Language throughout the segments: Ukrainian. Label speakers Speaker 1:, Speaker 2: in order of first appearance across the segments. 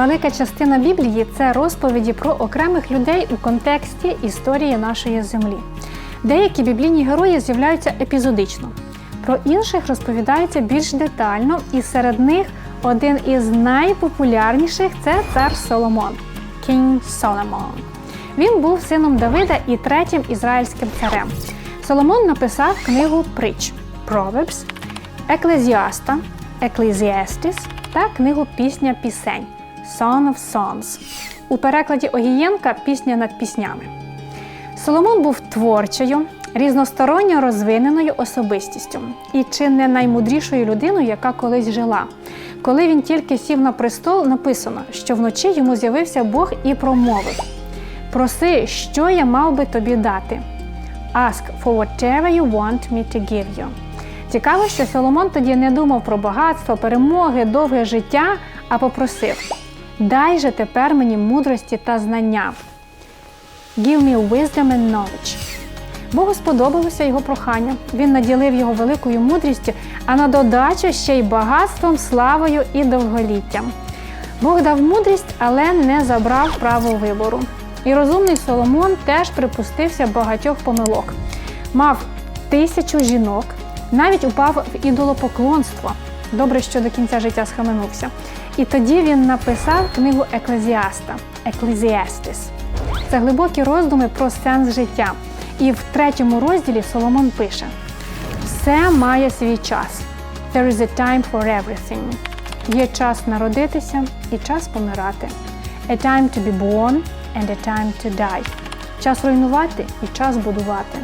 Speaker 1: Велика частина Біблії це розповіді про окремих людей у контексті історії нашої землі. Деякі біблійні герої з'являються епізодично. Про інших розповідається більш детально, і серед них один із найпопулярніших це цар Соломон King Solomon. Він був сином Давида і третім ізраїльським царем. Соломон написав книгу притч Proverbs, Еклезіаста, Ecclesiastes та книгу Пісня пісень Song of Songs. У перекладі Огієнка Пісня над піснями. Соломон був творчою, різносторонньо розвиненою особистістю і чи не наймудрішою людиною, яка колись жила. Коли він тільки сів на престол, написано, що вночі йому з'явився Бог і промовив: Проси, що я мав би тобі дати. Ask for whatever you want me to give you. Цікаво, що Соломон тоді не думав про багатство, перемоги, довге життя, а попросив: Дай же тепер мені мудрості та знання. Give me wisdom and knowledge. Богу сподобалося його прохання. Він наділив його великою мудрістю, а на додачу ще й багатством, славою і довголіттям. Бог дав мудрість, але не забрав право вибору. І розумний Соломон теж припустився багатьох помилок. Мав тисячу жінок, навіть упав в ідолопоклонство. Добре, що до кінця життя схаменувся. І тоді він написав книгу Еклезіаста Ecclesiastes. Це глибокі роздуми про сенс життя. І в третьому розділі Соломон пише: все має свій час. There is a time for everything. Є час народитися і час помирати. A time to be born and a time to die. Час руйнувати і час будувати.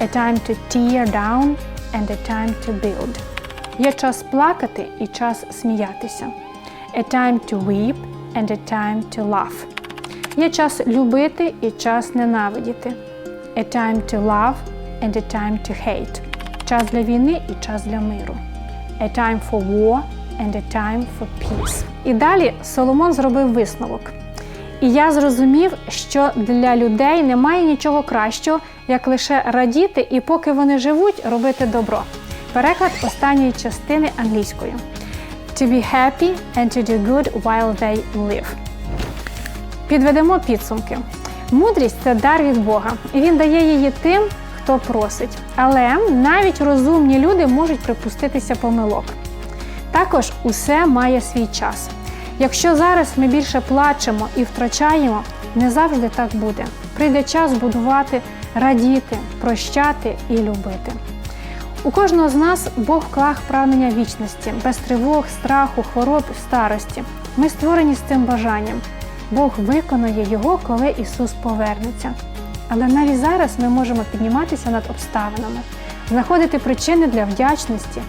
Speaker 1: A time to tear down and a time to build. Є час плакати і час сміятися. A time to weep and a time to laugh. Є час любити і час ненавидіти. A time to love and a time to hate. Час для війни і час для миру. A time for war and a time for peace. І далі Соломон зробив висновок. І я зрозумів, що для людей немає нічого кращого, як лише радіти і поки вони живуть, робити добро. Переклад останньої частини англійською. To be happy and to do good while they live. Підведемо підсумки. Мудрість це дар від Бога, і він дає її тим, хто просить. Але навіть розумні люди можуть припуститися помилок. Також усе має свій час. Якщо зараз ми більше плачемо і втрачаємо, не завжди так буде. Прийде час будувати, радіти, прощати і любити. У кожного з нас Бог клах прагнення вічності, без тривог, страху, хвороб, старості. Ми створені з цим бажанням. Бог виконує його, коли Ісус повернеться. Але навіть зараз ми можемо підніматися над обставинами, знаходити причини для вдячності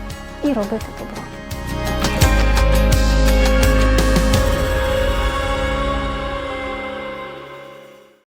Speaker 1: і робити добро.